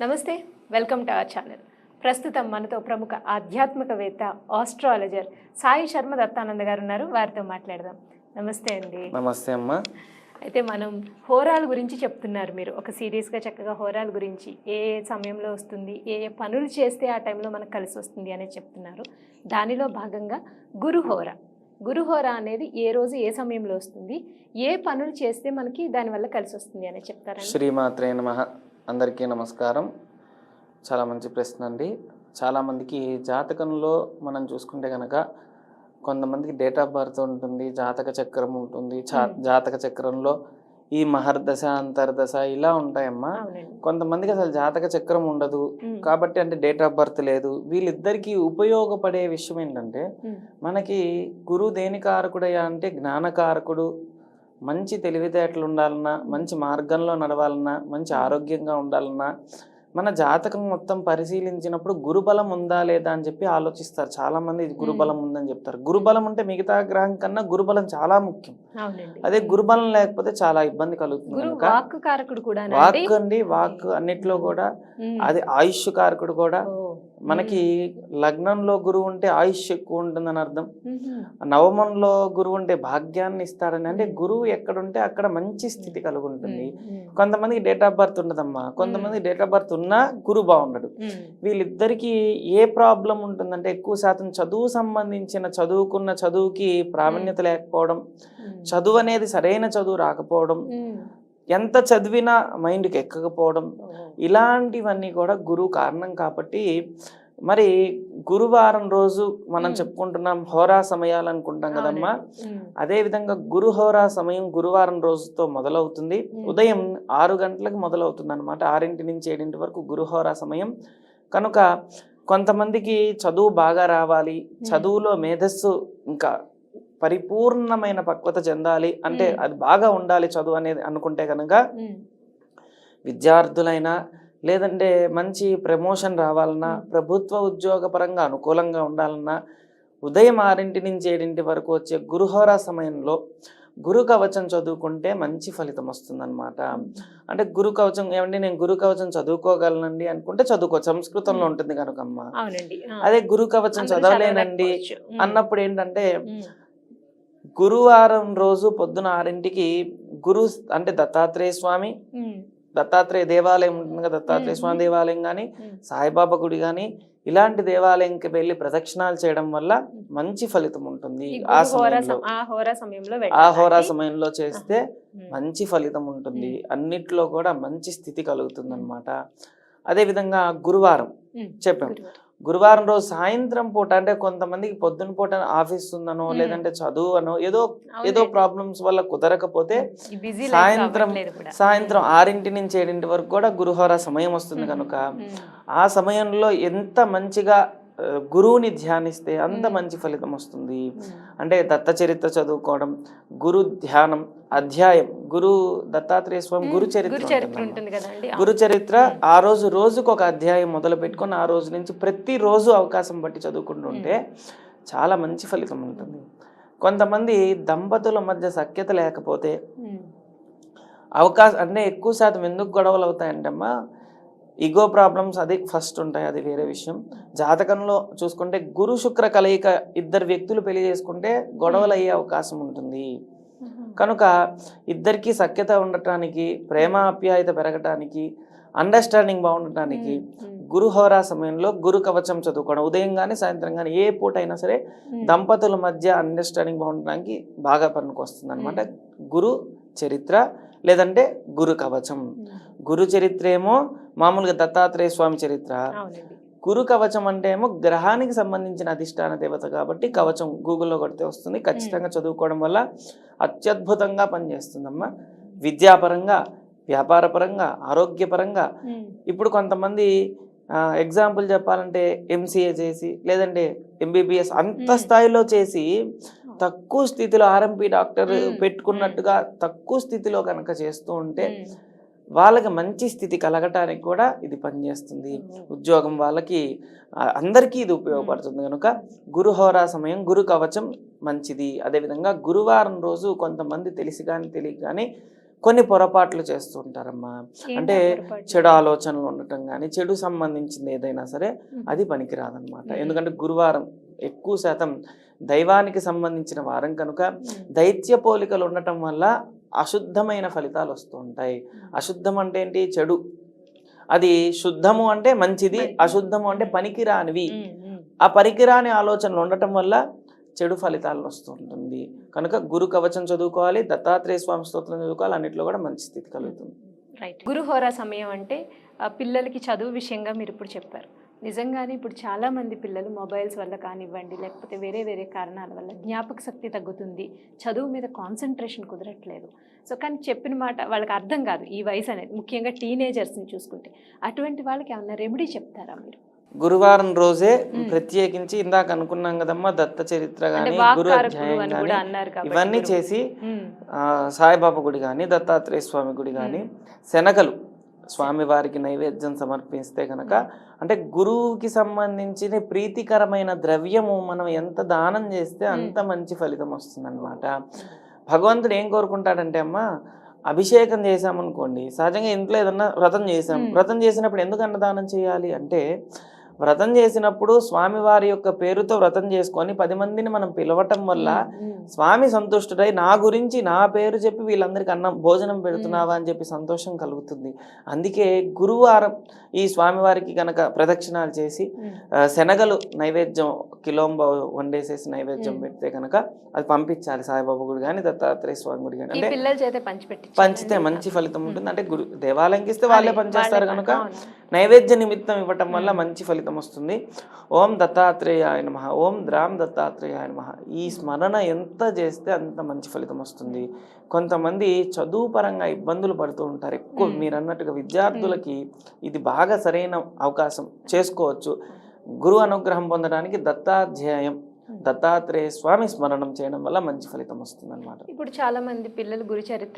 నమస్తే welcome to our channel. ప్రస్తుతం మనతో ప్రముఖ ఆధ్యాత్మికవేత్త ఆస్ట్రాలజర్ సాయి శర్మ దత్తానంద గారు ఉన్నారు. వారితో మాట్లాడదాం. నమస్తే అండి. నమస్తే అమ్మ. అయితే మనం హోరాల గురించి చెప్తున్నారు మీరు. ఒక సీరియస్గా చక్కగా హోరాల గురించి. ఏ ఏ సమయంలో వస్తుంది ఏ ఏ పనులు చేస్తే ఆ టైంలో మనకు కలిసి వస్తుంది అనేది చెప్తున్నారు. దానిలో భాగంగా గురుహోర గురుహోర అనేది ఏ రోజు ఏ సమయంలో వస్తుంది ఏ పనులు చేస్తే మనకి దానివల్ల కలిసి వస్తుంది అనేది చెప్తారండి శ్రీమాత్రే నమ. అందరికీ నమస్కారం. చాలా మంచి ప్రశ్న అండి. చాలామందికి జాతకంలో మనం చూసుకుంటే కనుక కొంతమందికి డేట్ ఆఫ్ బర్త్ ఉంటుంది జాతక చక్రం ఉంటుంది. జాతక చక్రంలో ఈ మహర్దశ అంతర్దశ ఇలా ఉంటాయమ్మా. కొంతమందికి అసలు జాతక చక్రం ఉండదు. కాబట్టి అంటే డేట్ ఆఫ్ బర్త్ లేదు. వీళ్ళిద్దరికీ ఉపయోగపడే విషయం ఏంటంటే మనకి గురువు దేని కారకుడయ్యా అంటే జ్ఞానకారకుడు మంచి తెలివితేటలు ఉండాలన్నా మంచి మార్గంలో నడవాలన్నా మంచి ఆరోగ్యంగా ఉండాలన్నా మన జాతకం మొత్తం పరిశీలించినప్పుడు గురుబలం ఉందా లేదా అని చెప్పి ఆలోచిస్తారు. చాలా మంది ఇది గురుబలం ఉందని చెప్తారు. గురుబలం ఉంటే మిగతా గ్రహం కన్నా గురుబలం చాలా ముఖ్యం. అదే గురుబలం లేకపోతే చాలా ఇబ్బంది కలుగుతుంది వాక్ అండి? వాక్ అన్నిట్లో కూడా అది ఆయుష్ కారకుడు కూడా మనకి లగ్నంలో గురువు ఉంటే ఆయుష్ ఎక్కువ ఉంటుందని అర్థం. నవమంలో గురువు ఉంటే భాగ్యాన్ని ఇస్తాడని అంటే గురువు ఎక్కడుంటే అక్కడ మంచి స్థితి కలిగి ఉంటుంది కొంతమందికి డేట్ ఆఫ్ బర్త్ ఉండదమ్మా కొంతమంది డేట్ ఆఫ్ బర్త్ ఉన్నా గురువు బాగుండడు. వీళ్ళిద్దరికి ఏ ప్రాబ్లం ఉంటుందంటే ఎక్కువ శాతం చదువు సంబంధించిన చదువుకున్న చదువుకి ప్రావీణ్యత లేకపోవడం చదువు అనేది సరైన చదువు రాకపోవడం ఎంత చదివినా మైండ్కి ఎక్కకపోవడం ఇలాంటివన్నీ కూడా గురువు కారణం కాబట్టి మరి గురువారం రోజు మనం. చెప్పుకుంటున్నాం హోరా సమయాలు అనుకుంటాం కదమ్మా? అదే విధంగా గురు హోరా సమయం గురువారం రోజుతో మొదలవుతుంది. ఉదయం ఆరు గంటలకు మొదలవుతుంది అనమాట ఆరింటి నుంచి ఏడింటి వరకు గురుహోరా సమయం. కనుక కొంతమందికి చదువు బాగా రావాలి. చదువులో మేధస్సు ఇంకా పరిపూర్ణమైన పక్వత చెందాలి. అంటే. అది బాగా ఉండాలి చదువు అనేది అనుకుంటే కనుక విద్యార్థులైనా లేదంటే మంచి ప్రమోషన్ రావాలన్నా. ప్రభుత్వ ఉద్యోగ పరంగా అనుకూలంగా ఉండాలన్నా ఉదయం ఆరింటి నుంచి ఏడింటి వరకు వచ్చే గురుహోరా సమయంలో గురు కవచం చదువుకుంటే మంచి ఫలితం వస్తుందన్నమాట. అంటే గురు కవచం ఏమండి నేను గురు కవచం చదువుకోగలనండి అనుకుంటే చదువుకో సంస్కృతంలో. ఉంటుంది కనుక అమ్మ. అవునండి. ఆ. అదే గురు కవచం చదవలేనండి అన్నప్పుడు ఏంటంటే గురువారం రోజు పొద్దున ఆరింటికి గురు అంటే దత్తాత్రేయ స్వామి దత్తాత్రేయ దేవాలయం ఉంటుంది కదా దత్తాత్రేయ. స్వామి దేవాలయం కానీ. సాయిబాబా గుడి కానీ ఇలాంటి దేవాలయంకి వెళ్ళి ప్రదక్షిణాలు చేయడం వల్ల మంచి ఫలితం ఉంటుంది ఆ సమయంలో. ఆ హోరా సమయంలో చేస్తే మంచి ఫలితం ఉంటుంది. అన్నిట్లో కూడా మంచి స్థితి కలుగుతుంది అనమాట అదే విధంగా గురువారం. చెప్పాం గురువారం. రోజు సాయంత్రం పూట అంటే కొంతమందికి పొద్దున పూట ఆఫీస్ ఉందనో. లేదంటే చదువు అనో ఏదో ఏదో. ప్రాబ్లమ్స్ వల్ల కుదరకపోతే సాయంత్రం. సాయంత్రం ఆరింటి నుంచి ఏడింటి వరకు కూడా గురుహోర సమయం వస్తుంది కనుక ఆ సమయంలో ఎంత మంచిగా గురువుని ధ్యానిస్తే అంత. మంచి ఫలితం వస్తుంది. అంటే దత్త చరిత్ర చదువుకోవడం గురు ధ్యానం అధ్యాయం గురు దత్తాత్రేయ స్వామి గురు చరిత్ర గురు చరిత్ర ఉంటుందమ్మా. ఉంటుంది కదండి. గురు చరిత్ర ఆ రోజు రోజుకు ఒక అధ్యాయం మొదలు పెట్టుకొని ఆ రోజు నుంచి ప్రతి రోజు అవకాశం బట్టి చదువుకుంటుంటే చాలా మంచి ఫలితం ఉంటుంది. కొంతమంది దంపతుల మధ్య సఖ్యత లేకపోతే అవకాశం అంటే ఎక్కువ శాతం ఎందుకు గొడవలు అవుతాయంటే అమ్మా ఈగో ప్రాబ్లమ్స్ అది ఫస్ట్ ఉంటాయి అది వేరే విషయం. జాతకంలో చూసుకుంటే గురు శుక్ర కలయిక ఇద్దరు వ్యక్తులు పెళ్ళి చేసుకుంటే గొడవలు అయ్యే అవకాశం ఉంటుంది. కనుక ఇద్దరికి సఖ్యత ఉండటానికి ప్రేమ ఆప్యాయత పెరగటానికి అండర్స్టాండింగ్ బాగుండటానికి ఉమ్, గురు హోరా సమయంలో గురు కవచం చదువుకోవడం ఉదయం కానీ సాయంత్రం కానీ ఏ పూట అయినా సరే దంపతుల మధ్య అండర్స్టాండింగ్ బాగుండడానికి బాగా పనికి వస్తుంది అనమాట గురు చరిత్ర లేదంటే గురు కవచం. గురు చరిత్ర ఏమో మామూలుగా దత్తాత్రేయ స్వామి చరిత్ర. గురు కవచం అంటే ఏమో గ్రహానికి సంబంధించిన అధిష్టాన దేవత కాబట్టి కవచం గూగుల్లో కొడితే వస్తుంది. ఖచ్చితంగా చదువుకోవడం వల్ల అత్యద్భుతంగా పనిచేస్తుందమ్మా. విద్యాపరంగా వ్యాపారపరంగా ఆరోగ్యపరంగా. ఇప్పుడు కొంతమంది ఎగ్జాంపుల్ చెప్పాలంటే ఎంసీఏ చేసి లేదంటే ఎంబీబీఎస్ అంత. స్థాయిలో చేసి తక్కువ స్థితిలో ఆర్ఎంపీ డాక్టర్. పెట్టుకున్నట్టుగా తక్కువ స్థితిలో కనుక చేస్తూ ఉంటే వాళ్ళకి మంచి స్థితి కలగటానికి కూడా ఇది పనిచేస్తుంది. ఉద్యోగం వాళ్ళకి అందరికీ ఇది ఉపయోగపడుతుంది. కనుక గురుహోరా సమయం గురు కవచం మంచిది. అదేవిధంగా గురువారం రోజు కొంతమంది తెలిసి కానీ తెలియక కానీ కొన్ని పొరపాట్లు చేస్తూ ఉంటారమ్మా. అంటే? చెడు ఆలోచనలు ఉండటం కానీ చెడు సంబంధించింది ఏదైనా సరే అది పనికిరాదనమాట. ఎందుకంటే గురువారం ఎక్కువ శాతం దైవానికి సంబంధించిన వారం కనుక. దైత్య పోలికలు ఉండటం వల్ల అశుద్ధమైన ఫలితాలు వస్తూ ఉంటాయి అశుద్ధం అంటే ఏంటి చెడు. అది శుద్ధము అంటే మంచిది. అశుద్ధము అంటే పనికిరానివి. ఆ పనికిరాని ఆలోచనలు ఉండటం వల్ల చెడు ఫలితాలు వస్తూ ఉంటుంది కనుక గురు కవచం చదువుకోవాలి దత్తాత్రేయ స్వామి స్తోత్రం చదువుకోవాలి అన్నిట్లో కూడా మంచి స్థితి కలుగుతుంది. రైట్ గురుహోరా సమయం అంటే ఆ, పిల్లలకి చదువు విషయంగా మీరు ఇప్పుడు చెప్పారు. నిజంగానే ఇప్పుడు చాలా మంది పిల్లలు మొబైల్స్ వల్ల కానివ్వండి లేకపోతే వేరే వేరే కారణాల వల్ల జ్ఞాపక శక్తి తగ్గుతుంది. చదువు మీద కాన్సన్ట్రేషన్ కుదరట్లేదు. సో కానీ చెప్పిన మాట వాళ్ళకి అర్థం కాదు ఈ వయసు అనేది. ముఖ్యంగా టీనేజర్స్ని చూసుకుంటే. అటువంటి వాళ్ళకి ఏమన్నా రెమెడీ చెప్తారా మీరు? గురువారం రోజే. ప్రత్యేకించి ఇందాక అనుకున్నాం కదమ్మా దత్త చరిత్ర గాని గురు అధ్యాయం కాబట్టి ఇవన్నీ. చేసి సాయిబాబా గుడి కానీ దత్తాత్రేయ స్వామి గుడి కానీ శనగలు స్వామి వారికి నైవేద్యం సమర్పిస్తే కనుక అంటే గురువుకి సంబంధించిన ప్రీతికరమైన ద్రవ్యము మనం ఎంత దానం చేస్తే అంత మంచి ఫలితం వస్తుందన్నమాట. భగవంతుడు ఏం కోరుకుంటాడంటే అమ్మా అభిషేకం చేశామనుకోండి సహజంగా ఇంట్లో ఏదన్నా వ్రతం చేసాం. వ్రతం చేసినప్పుడు ఎందుకు అన్నదానం చేయాలి? అంటే వ్రతం చేసినప్పుడు స్వామి వారి యొక్క పేరుతో వ్రతం చేసుకొని పది మందిని మనం పిలవటం వల్ల. స్వామి సంతుష్టుడై నా గురించి నా పేరు చెప్పి వీళ్ళందరికీ అన్నం భోజనం పెడుతున్నావా అని చెప్పి సంతోషం కలుగుతుంది. అందుకే గురువారం ఈ స్వామివారికి కనుక ప్రదక్షిణాలు చేసి శనగలు నైవేద్యం కిలోంబ వండేసేసి నైవేద్యం. పెడితే కనుక అది పంపించాలి సాయిబాబా గుడి కానీ దత్తాత్రేయ స్వామి గుడి కానీ అంటే పంచితే మంచి ఫలితం ఉంటుంది. అంటే గురు దేవాలయంకి ఇస్తే వాళ్ళే పనిచేస్తారు కనుక. నైవేద్య నిమిత్తం ఇవ్వటం వల్ల మంచి ఫలితం వస్తుంది. ఓం దత్తాత్రేయాయ నమ. ఓం ద్రామ్ దత్తాత్రేయాయ నమ. ఈ స్మరణ ఎంత చేస్తే అంత మంచి ఫలితం వస్తుంది. కొంతమంది చదువు పరంగా ఇబ్బందులు పడుతూ ఉంటారు. ఎక్కువ. మీరు అన్నట్టుగా విద్యార్థులకి ఇది బాగా సరైన అవకాశం చేసుకోవచ్చు. గురు అనుగ్రహం పొందడానికి దత్తాధ్యాయం దత్తాత్రేయ స్వామి స్మరణం చేయడం వల్ల మంచి ఫలితం వస్తుంది ఇప్పుడు చాలా మంది పిల్లలు గురు చరిత్ర